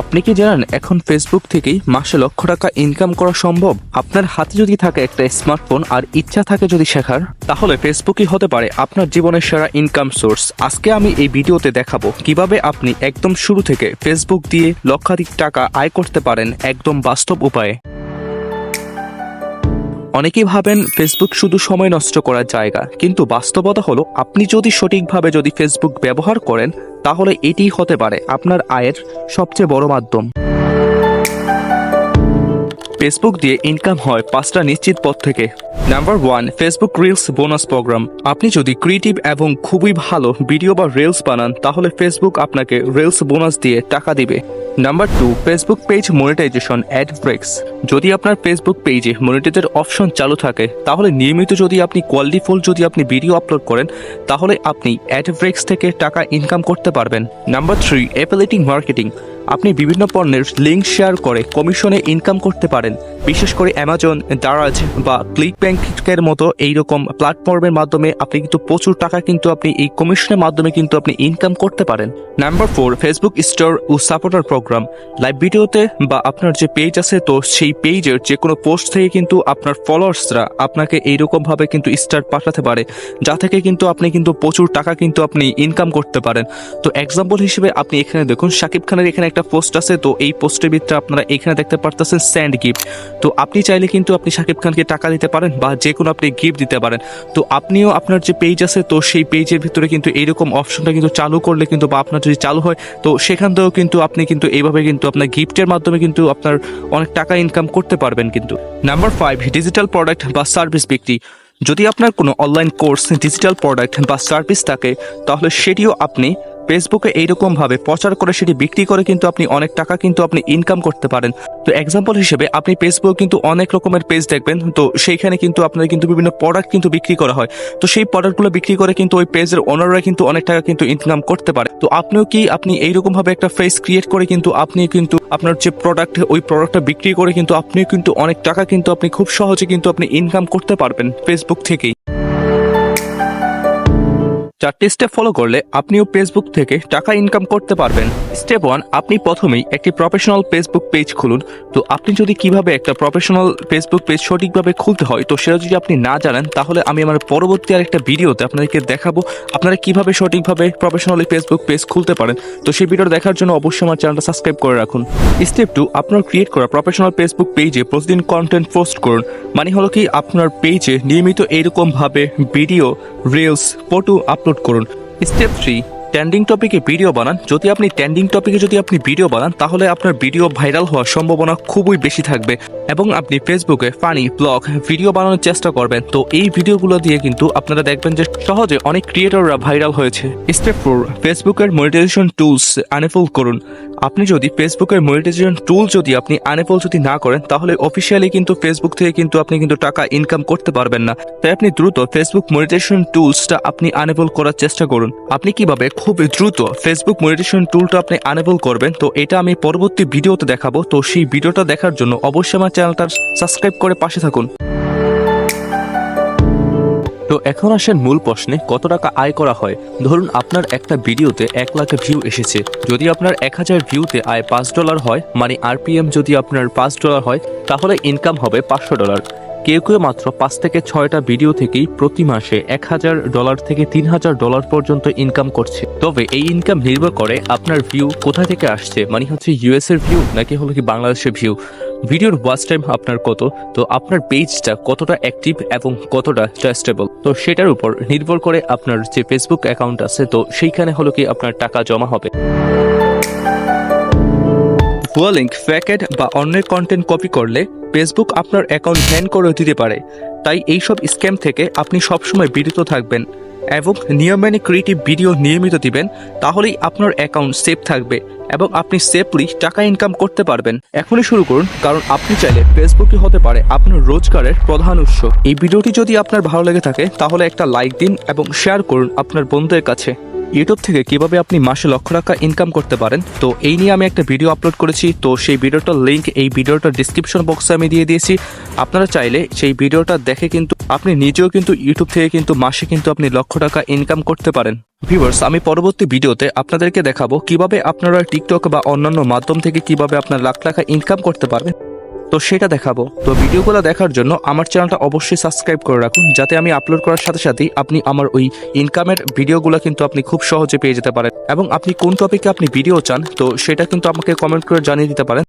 আপনি কি জানেন এখন ফেসবুক থেকেই মাসে লক্ষ টাকা ইনকাম করা সম্ভব? আপনার হাতে যদি থাকে একটা স্মার্টফোন আর ইচ্ছা থাকে যদি শেখার, তাহলে ফেসবুকই হতে পারে আপনার জীবনের সেরা ইনকাম সোর্স আজকে আমি এই ভিডিওতে দেখাবো কীভাবে আপনি একদম শুরু থেকে ফেসবুক দিয়ে লক্ষাধিক টাকা আয় করতে পারেন একদম বাস্তব উপায়ে। অনেকেই ভাবেন ফেসবুক শুধু সময় নষ্ট করার জায়গা, কিন্তু বাস্তবতা হলো আপনি যদি সঠিকভাবে যদি ফেসবুক ব্যবহার করেন, তাহলে এটি হতে পারে আপনার আয়ের সবচেয়ে বড় মাধ্যম। ফেসবুক দিয়ে ইনকাম হয় পাঁচটা নিশ্চিত পথ থেকে। Number one Facebook reels bonus program আপনি যদি ক্রিয়েটিভ এবং খুবই ভালো ভিডিও বা রিলস বানান, তাহলে ফেসবুক আপনাকে রিলস বোনাস দিয়ে টাকা দিবে। Number two Facebook page monetization ad breaks যদি আপনার ফেসবুক পেজে মনিটাইজের অপশন চালু থাকে, তাহলে নিয়মিত যদি আপনি কোয়ালিটিফুল যদি আপনি ভিডিও আপলোড করেন, তাহলে আপনি অ্যাড ব্রেক্স থেকে টাকা ইনকাম করতে পারবেন। নাম্বার থ্রি অ্যাপেলেটিং মার্কেটিং আপনি বিভিন্ন পণ্যের লিঙ্ক শেয়ার করে কমিশনে ইনকাম করতে পারেন। বিশেষ করে অ্যামাজন দারাজ বা ক্লিক ব্যাংকের মতো এইরকম প্ল্যাটফর্মের মাধ্যমে আপনি কিন্তু প্রচুর টাকা কিন্তু আপনি এই কমিশনের মাধ্যমে কিন্তু আপনি ইনকাম করতে পারেন। নাম্বার ফোর ফেসবুক স্টোর ও সাপোর্টার প্রোগ্রাম লাইভ ভিডিওতে বা আপনার যে পেজ আছে, তো সেই পেজের যে কোনো পোস্ট থেকে কিন্তু আপনার ফলোয়ার্সরা আপনাকে এইরকমভাবে কিন্তু স্টার পাঠাতে পারে, যা থেকে কিন্তু আপনি কিন্তু প্রচুর টাকা কিন্তু আপনি ইনকাম করতে পারেন। তো এক্সাম্পল হিসেবে আপনি এখানে দেখুন শাকিব খানের এখানে একটা পোস্ট আছে, তো এই পোস্টের ভিতরে আপনারা এখানে দেখতে পারতেছেন স্যান্ড গিফট তো আপনি চাইলে কিন্তু আপনি শাকিব খানকে টাকা দিতে পারেন বা যে কোনো আপনি গিফট দিতে পারেন। তো আপনিও আপনার যে পেজ আছে, তো সেই পেজের ভিতরে কিন্তু এইরকম অপশনটা কিন্তু চালু করলে কিন্তু বা আপনার যদি চালু হয়, তো সেখান থেকেও কিন্তু আপনি কিন্তু এইভাবে কিন্তু আপনার গিফটের মাধ্যমে কিন্তু আপনার অনেক টাকা ইনকাম করতে পারবেন কিন্তু। নাম্বার ফাইভ ডিজিটাল প্রোডাক্ট বা সার্ভিস বিক্রি। যদি আপনার কোনো অনলাইন কোর্স ডিজিটাল প্রোডাক্ট বা সার্ভিস থাকে, তাহলে সেটিও আপনি ফেসবুকে এইরকমভাবে প্রচার করে সেটি বিক্রি করে কিন্তু আপনি অনেক টাকা কিন্তু আপনি ইনকাম করতে পারেন। তো এক্সাম্পল হিসেবে আপনি ফেসবুকে কিন্তু অনেক রকমের পেজ দেখবেন। তো সেইখানে কিন্তু আপনার কিন্তু বিভিন্ন প্রোডাক্ট কিন্তু বিক্রি করা হয়। তো সেই প্রোডাক্টগুলো বিক্রি করে কিন্তু ওই পেজের ওনাররা কিন্তু অনেক টাকা কিন্তু ইনকাম করতে পারে। তো আপনিও কি আপনি এইরকমভাবে একটা ফেস ক্রিয়েট করে কিন্তু আপনি কিন্তু আপনার যে প্রোডাক্ট ওই প্রোডাক্টটা বিক্রি করে কিন্তু আপনিও কিন্তু অনেক টাকা কিন্তু আপনি খুব সহজে কিন্তু আপনি ইনকাম করতে পারবেন ফেসবুক থেকেই। চারটি স্টেপ ফলো করলে আপনিও ফেসবুক থেকে টাকা ইনকাম করতে পারবেন। স্টেপ ওয়ান আপনি প্রথমেই একটি প্রফেশনাল ফেসবুক পেজ খুলুন। তো আপনি যদি কীভাবে একটা প্রফেশনাল ফেসবুক পেজ সঠিকভাবে খুলতে হয়, তো সেটা যদি আপনি না জানেন, তাহলে আমি আমার পরবর্তী আর একটা ভিডিওতে আপনাদেরকে দেখাবো আপনারা কীভাবে সঠিকভাবে প্রফেশনালি ফেসবুক পেজ খুলতে পারেন। তো সেই ভিডিও দেখার জন্য অবশ্যই আমার চ্যানেলটা সাবস্ক্রাইব করে রাখুন। স্টেপ টু আপনার ক্রিয়েট করা প্রফেশনাল ফেসবুক পেজে প্রতিদিন কন্টেন্ট পোস্ট করুন। মানে হলো কি, আপনার পেজে নিয়মিত এইরকমভাবে ভিডিও রিলস ফটো আপলোড করুন। স্টেপ থ্রি ট্রেন্ডিং টপিকে ভিডিও বানান। যদি আপনি ট্রেন্ডিং টপিকে যদি আপনি ভিডিও বানান, তাহলে আপনার ভিডিও ভাইরাল হওয়ার সম্ভাবনা খুবই বেশি থাকবে এবং আপনি ফেসবুকে ফানি ব্লগ ভিডিও বানানোর চেষ্টা করবেন। তো এই ভিডিওগুলো দিয়ে কিন্তু আপনারা দেখবেন যে সহজে অনেক ক্রিয়েটররা ভাইরাল হয়েছে। স্টেপ ফোর ফেসবুকের মনিটাইজেশন টুলস আনেফল করুন। আপনি যদি ফেসবুকের মনিটাইজেশন টুল যদি আপনি আনেফল যদি না করেন, তাহলে অফিসিয়ালি কিন্তু ফেসবুক থেকে কিন্তু আপনি কিন্তু টাকা ইনকাম করতে পারবেন না। তাই আপনি দ্রুত ফেসবুক মনিটাইজেশন টুলসটা আপনি আনেবল করার চেষ্টা করুন। আপনি কীভাবে খুব দ্রুত ফেসবুক মনিটাইজেশন টুলটা আপনি আনেবল করবেন, তো এটা আমি পরবর্তী ভিডিওতে দেখাবো। তো সেই ভিডিওটা দেখার জন্য অবশ্যই আমার চ্যানেলটা সাবস্ক্রাইব করে পাশে থাকুন। তো এখন আসেন মূল প্রশ্নে, কত টাকা আয় করা হয়? ধরুন আপনার একটা ভিডিওতে এক লাখ ভিউ এসেছে। যদি আপনার এক হাজার ভিউতে আয় পাঁচ ডলার হয় মানে আরপিএম যদি আপনার পাঁচ ডলার হয়, তাহলে ইনকাম হবে পাঁচশো ডলার কেউ কেউ মাত্র পাঁচ থেকে ছয়টা ভিডিও থেকেই প্রতি মাসে এক হাজার ডলার থেকে তিন হাজার ডলার পর্যন্ত ইনকাম করছে। তবে এই ইনকাম নির্ভর করে আপনার ভিউ কোথা থেকে আসছে মানে হচ্ছে ইউএস এর ভিউ নাকি হলো কি বাংলাদেশের ভিউ ভিডিওর ওয়াচ টাইম আপনার কত? তো আপনার পেজটা কতটা অ্যাক্টিভ এবং কতটা ট্রাস্টেবল তো সেটার উপর নির্ভর করে আপনার যে ফেসবুক অ্যাকাউন্ট আছে, তো সেইখানে হলো কি আপনার টাকা জমা হবে। ভুয়া লিঙ্ক ফ্যাকেট বা অন্যের কন্টেন্ট কপি করলে ফেসবুক আপনার অ্যাকাউন্ট ব্যান করে দিতে পারে। তাই এইসব স্ক্যাম থেকে আপনি সবসময় বিরত থাকবেন এবং নিয়ম মেনে ক্রিয়েটিভ ভিডিও নিয়মিত দিবেন, তাহলেই আপনার অ্যাকাউন্ট সেফ থাকবে এবং আপনি সেফলি টাকা ইনকাম করতে পারবেন। এখনই শুরু করুন, কারণ আপনি চাইলে ফেসবুকই হতে পারে আপনার রোজগারের প্রধান উৎস। এই ভিডিওটি যদি আপনার ভালো লেগে থাকে, তাহলে একটা লাইক দিন এবং শেয়ার করুন আপনার বন্ধুদের কাছে। ইউটিউব থেকে কীভাবে আপনি মাসে লক্ষ টাকা ইনকাম করতে পারেন, তো এই নিয়ে আমি একটা ভিডিও আপলোড করেছি, তো সেই ভিডিওটার লিঙ্ক এই ভিডিওটার ডিসক্রিপশন বক্সে আমি দিয়ে দিয়েছি। আপনারা চাইলে সেই ভিডিওটা দেখে কিন্তু আপনি নিজেও কিন্তু ইউটিউব থেকে কিন্তু মাসে কিন্তু আপনি লক্ষ টাকা ইনকাম করতে পারেন। ভিউয়ার্স আমি পরবর্তী ভিডিওতে আপনাদেরকে দেখাবো কীভাবে আপনারা টিকটক বা অন্যান্য মাধ্যম থেকে কীভাবে আপনার লাখ টাকা ইনকাম করতে পারবেন। তো সেটা দেখাবো। তো ভিডিওগুলো দেখার জন্য আমার চ্যানেলটা অবশ্যই সাবস্ক্রাইব করে রাখুন, যাতে আমি আপলোড করার সাথে সাথেই আপনি আমার ওই ইনকামের ভিডিওগুলো কিন্তু আপনি খুব সহজে পেয়ে যেতে পারেন। এবং আপনি কোন টপিকে আপনি ভিডিও চান, তো সেটা কিন্তু আমাকে কমেন্ট করে জানিয়ে দিতে পারেন।